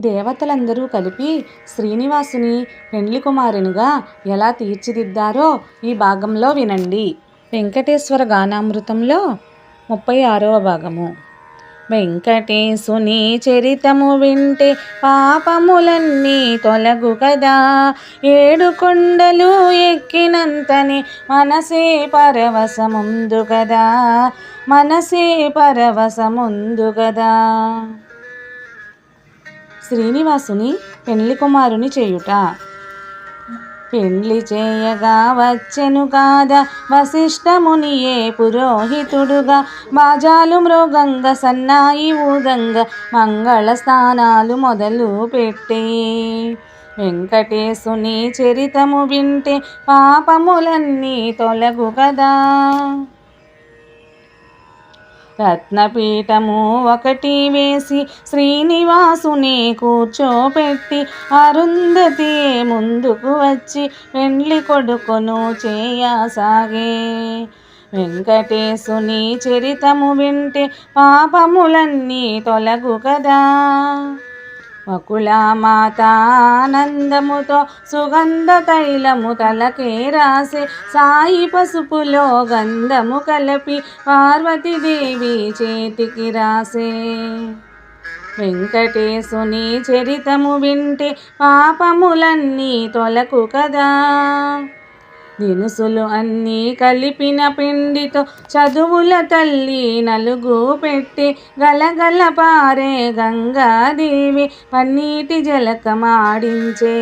దేవతలందరూ కలిపి శ్రీనివాసుని పెండ్లి కుమారునిగా ఎలా తీర్చిదిద్దారో ఈ భాగంలో వినండి. వెంకటేశ్వర గానామృతంలో ముప్పై ఆరవ భాగము. వెంకటేశుని చరితము వింటే పాపములన్నీ తొలగు కదా. ఏడు కొండలు ఎక్కినంతని మనసే పరవశముందు కదా. మనసే పరవశముందు కదా. శ్రీనివాసుని పెండ్లి కుమారుని చేయుట. పెండ్లి చేయగా వచ్చెను కాదా వశిష్టమునియే పురోహితుడుగా. బాజాలు మృగంగ సన్నాయి ఊదంగ మంగళ స్థానాలు మొదలు పెట్టే. వెంకటేశుని చరితము వింటే పాపములన్నీ తొలగు కదా. రత్నపీఠము ఒకటి వేసి శ్రీనివాసుని కూర్చోపెట్టి అరుంధతి ముందుకు వచ్చి పెండ్లి కొడుకును చేయసాగే. వెంకటేశుని చరితము వింటే పాపములన్నీ తొలగు కదా. వకుళమాతానందముతో సుగంధ తైలము తలకే రాసే సాయి పసుపులో గంధము కలిపి పార్వతీదేవి చేతికి రాసే. వెంకటేశుని చరితము వింటే పాపములన్నీ తొలకు కదా. దినుసులు అన్నీ కలిపిన పిండితో చదువుల తల్లి నలుగు పెట్టి గలగల పారే గంగాదేవి పన్నీటి జలకమాడించే.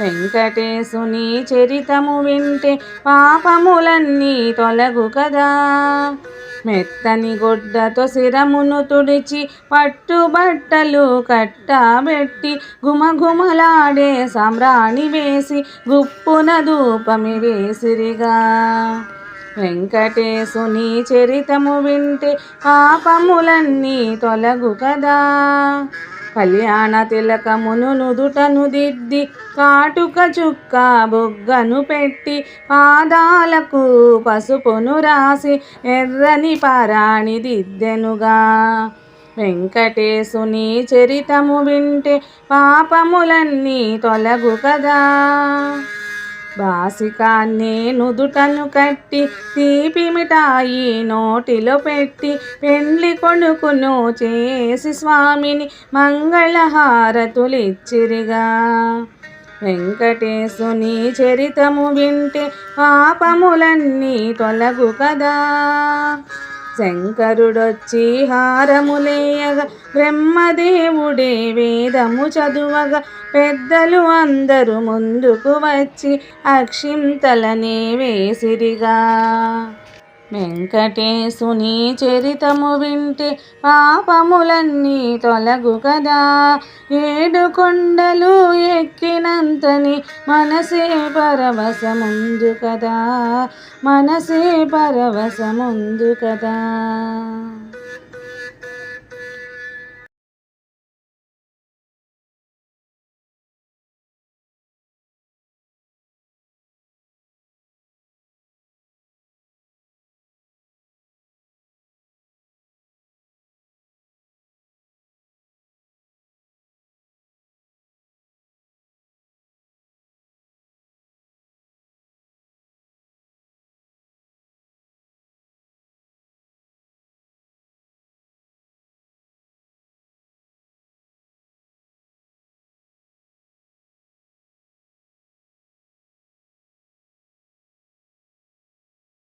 వెంకటేశుని చరితము వింటే పాపములన్నీ తొలగు కదా. మెత్తని గుడ్డతో శిరమును తుడిచి పట్టుబట్టలు కట్టబెట్టి గుమగుమలాడే సామ్రాణి వేసి గుప్పున ధూపమి వేసిరిగా. వెంకటేశుని చరితము వింటే పాపములన్నీ తొలగు కదా. కళ్యాణ తిలకమును నుదుటను దిద్ది కాటుక చుక్క బొగ్గను పెట్టి పాదాలకు పసుపును రాసి ఎర్రని పరాణి దిద్దెనుగా. వెంకటేశుని చరితము వింటే పాపములన్నీ తొలగు కదా. బాసికాన్ని నుదుటను కట్టి తీపి మిఠాయి నోటిలో పెట్టి పెండ్లి కొడుకును చేసి స్వామిని మంగళహారతులిచ్చిరిగా. వెంకటేశుని చరితము వింటే పాపములన్నీ తొలగు కదా. శంకరుడొచ్చి హారములేయగా బ్రహ్మదేవుడే వేదము చదువగా పెద్దలు అందరూ ముందుకు వచ్చి అక్షింతలనే వేసిరిగా. వెంకటేశుని చరితము వింటే పాపములన్నీ తొలగు కదా. ఏడు కొండలు ఎక్కినంతని మనసే పరవశముందు కదా. మనసే పరవశముందు కదా.